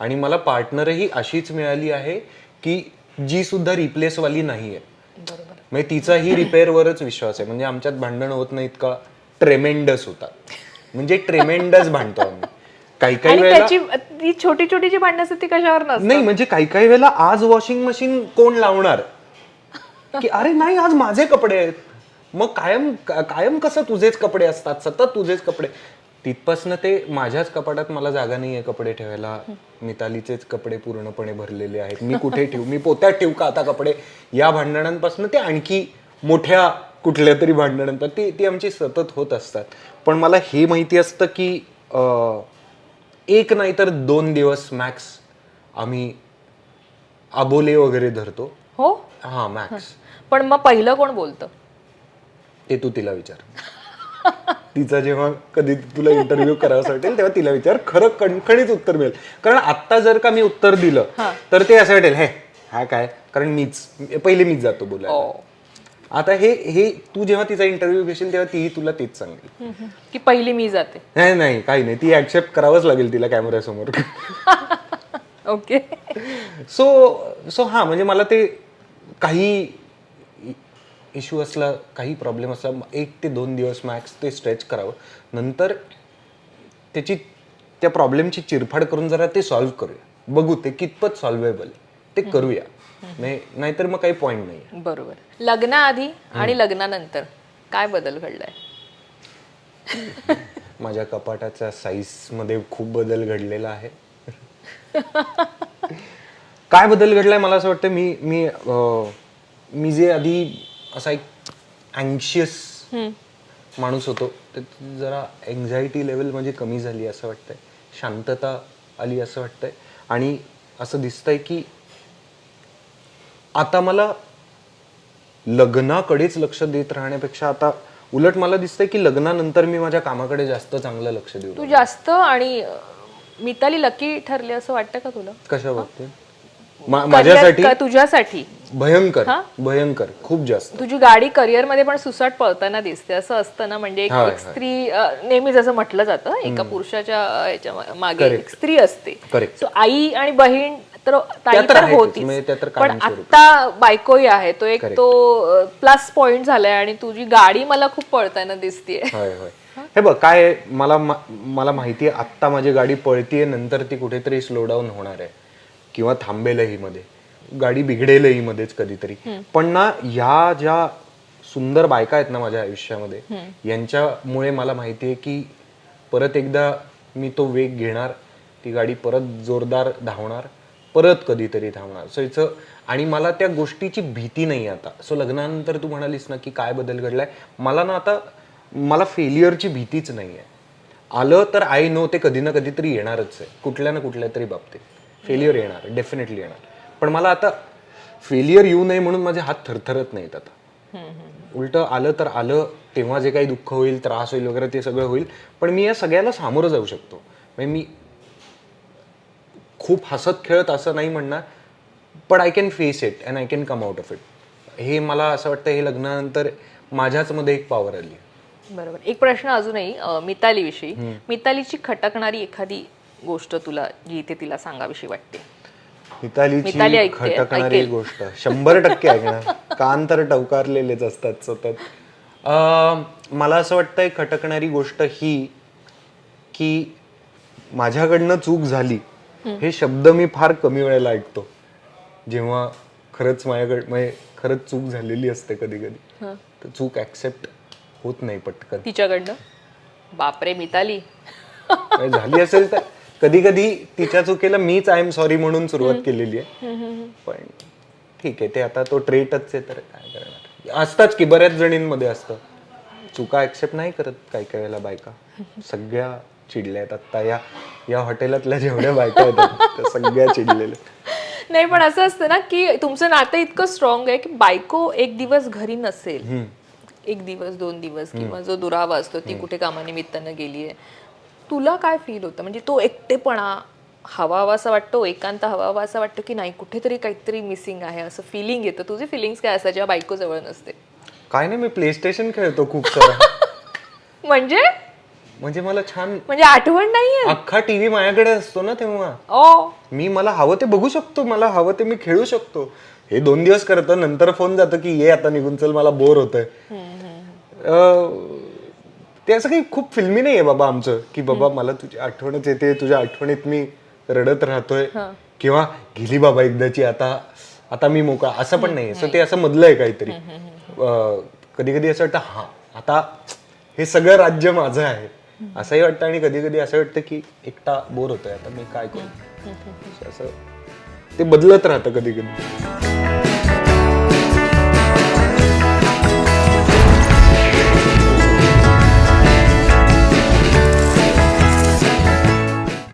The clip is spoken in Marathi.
आणि मला पार्टनरही अशीच मिळाली आहे की जी सुद्धा रिप्लेसवाली नाही आहे म्हणजे तिचाही रिपेअरवरच विश्वास आहे. म्हणजे आमच्यात भांडण होत नाहीत का? ट्रेमेंडस होतात. म्हणजे ट्रेमेंडस भांडतो आम्ही. काही काही वेळेला ती छोटी छोटी जी भांडणं असतात ती कशावर नसतात? नाही म्हणजे काही काही वेळेला आज वॉशिंग मशीन कोण लावणार? की अरे नाही आज माझे कपडे आहेत. मग कायम का- कायम कसं तुझेच कपडे असतात? सतत तुझेच कपडे. तिथपासनं ते माझ्याच कपाटात मला जागा नाहीये कपडे ठेवायला. मितालीचेच कपडे पूर्णपणे भरलेले आहेत. मी कुठे ठेवू? मी पोत्यात ठेवू का आता कपडे? या भांडणांपासून ते आणखी मोठ्या कुठल्या तरी भांडणांतर ती ती आमची सतत होत असतात. पण मला हे माहिती असतं की अं, एक नाही तर दोन दिवस मॅक्स आम्ही आबोले वगैरे धरतो. हो? हा मॅक्स पण मग पहिलं कोण बोलतं? ते तू तिला विचार. तिचा जेव्हा कधी तुला इंटरव्ह्यू करावासा वाटेल तेव्हा तिला विचार खरं कणखणीत उत्तर मिळेल. कारण आता जर का मी उत्तर दिलं तर ते असं वाटेल हे हा काय? कारण मीच पहिले मीच जातो बोलायला. हो. आता हे हे तू जेव्हा तिचा इंटरव्ह्यू घेशील तेव्हा तीही तुला तेच सांगेल. की पहिली मी जाते. नाही नाही काही नाही. ती ऍक्सेप्ट करावंच लागेल तिला कॅमेऱ्यासमोर ओके सो सो हां म्हणजे मला ते काही इश्यू असला काही प्रॉब्लेम असला एक ते दोन दिवस मॅक्स ते स्ट्रेच करावं. नंतर त्याची त्या प्रॉब्लेमची चिरफाड करून जरा ते सॉल्व्ह करूया. बघू ते कितपत सॉल्वेबल ते करूया. नाही नाहीतर मग काही पॉईंट नाही बरोबर. लग्नाआधी आणि लग्नानंतर काय बदल घडलाय? माझ्या कपाटाच्या साईजमध्ये खूप बदल घडलेला आहे. काय बदल घडलाय? मला असं वाटतं मी मी मी जे आधी असा एक अँशियस माणूस होतो. ते जरा एन्झायटी लेवल म्हणजे कमी झाली असं वाटतंय. शांतता आली असं वाटतंय. आणि असं दिसतंय की आता मला लग्नाकडेच लक्ष देत राहण्यापेक्षा आता उलट मला दिसतंय की लग्नानंतर मी माझ्या कामाकडे जास्त चांगलं लक्ष देऊ तू जास्त आणि मिताली लकी ठरली असं वाटतं का तुला? कशा बाबतीत? मा- माझ्यासाठी? तुझ्यासाठी? भयंकर भयंकर खूप जास्त. तुझी गाडी करिअरमध्ये पण सुसाट पळताना दिसते असं असतं ना म्हणजे एक होय, एक स्त्री अं, नेहमीच असं म्हटलं जातं एका पुरुषाच्या अं, याच्या मा- मागे एक स्त्री असते. Correct. सो आई आणि बहीण तर ताई त्या तर तर आहेतच, होतीच. म्हणजे त्या तर पण कायमस्वरूपी. आता बायकोही आहे तो एक तो प्लस पॉइंट झालाय आणि तुझी गाडी मला खूप पळताना दिसतीये. होय होय. हे बघ काय आहे, मला मा- मला माहिती आहे आत्ता माझी गाडी पळतीये नंतर ती कुठेतरी स्लो डाऊन होणार आहे. किंवा थांबेलही मध्ये. गाडी बिघडेलही मध्येच कधीतरी. पण ना ह्या ज्या सुंदर बायका आहेत ना माझ्या आयुष्यामध्ये यांच्यामुळे मला माहिती आहे की परत एकदा मी तो वेग घेणार ती गाडी परत जोरदार धावणार परत कधीतरी थांबणार सो इथं आणि मला त्या गोष्टीची भीती नाही आता. सो लग्नानंतर तू म्हणालीस ना की काय बदल घडलाय मला ना आता मला फेलियरची भीतीच नाही आहे आलं तर आय नो ते कधी ना कधीतरी येणारच आहे कुठल्या ना कुठल्या तरी बाबतीत. फेलियर येणार डेफिनेटली येणार. पण मला आता फेलियर येऊ नये म्हणून माझे हात थरथरत नाहीत आता. उलट आलं तर आलं तेव्हा जे काही दुःख होईल त्रास होईल वगैरे ते सगळं होईल. पण मी या सगळ्याला सामोरं जाऊ शकतो. म्हणजे मी खूप हसत खेळत असं नाही म्हणणार पण I can face it and I can come out of it हे मला असं वाटतं हे लग्नानंतर माझ्याच मध्ये एक पॉवर आली. बरोबर. एक प्रश्न अजूनही अं, मिताली विषयी मितालीची खटकणारी एखादी गोष्ट तुला जी इथे तिला सांगावीशी वाटते? मिताली मितालीची ऐकते- खटकणारी ऐकेल. गोष्ट. शंभर टक्के ऐकणार कान तर टवकारलेलेच असतात सतत. अं, मला असं वाटतंय खटकणारी गोष्ट ही की माझ्याकडनं चूक झाली हे शब्द मी फार कमी वेळेला ऐकतो. जेव्हा खरंच माझ्याकडे म्हणजे खरंच चूक झालेली असते कधी कधी तर चूक ऍक्सेप्ट होत नाही पटकन. तिच्याकडनं? बापरे मिताली. म्हणजे झाली असेल तर. कधी कधी तिच्या चुकीला मीच आय एम सॉरी म्हणून सुरुवात केलेली आहे. पण ठीक आहे ते आता तो ट्रेटच आहे तर काय करणार? असताच की बऱ्याच जणींमध्ये असतं. चुका ऍक्सेप्ट नाही करत काही काही वेळेला बायका. सगळ्या चिडल्या आहेत. आता या या हॉटेलातल्या जेवढ्या बायका आहेत त्या सगळ्या चिडलेल्या नाही पण असं असतं ना की तुमचं नातं इतकं स्ट्रॉंग आहे की बायको एक दिवस घरी नसेल. एक दिवस दोन दिवस किंवा जो दुरावा असतो ती कुठे कामानिमित्तानं गेली आहे तुला काय फील होतं? म्हणजे तो एकटेपणा हवा हवा असं वाटतो एकांत हवा हवा असं वाटतं की नाही कुठेतरी काहीतरी मिसिंग आहे असं फिलिंग येतं? तुझी फिलिंग्स काय असतात जेव्हा बायको जवळ नसते? काय नाही मी प्ले स्टेशन खेळतो खूप सारं. म्हणजे? म्हणजे मला छान म्हणजे आठवण नाहीये? अख्खा टीव्ही माझ्याकडे असतो ना तेव्हा. ओ. मी मला हवं ते बघू शकतो मला हवं ते मी खेळू शकतो. हे दोन दिवस करतं नंतर फोन जातो की ये आता निघून चल मला बोर होतंय. अं, ते असं काही खूप फिल्मी नाहीये बाबा आमचं की बाबा मला तुझी आठवणच येते तुझ्या आठवणीत मी रडत राहतोय किंवा गेली बाबा एकदाची आता आता मी मोकळा असं पण नाही ते असं मधलं आहे काहीतरी कधी कधी असं वाटतं हा आता हे सगळं राज्य माझं आहे. असंही वाटतं आणि कधी कधी असं वाटतं की एकटा बोर होतोय आता मी काय करू? असं ते बदलत राहतं कधी कधी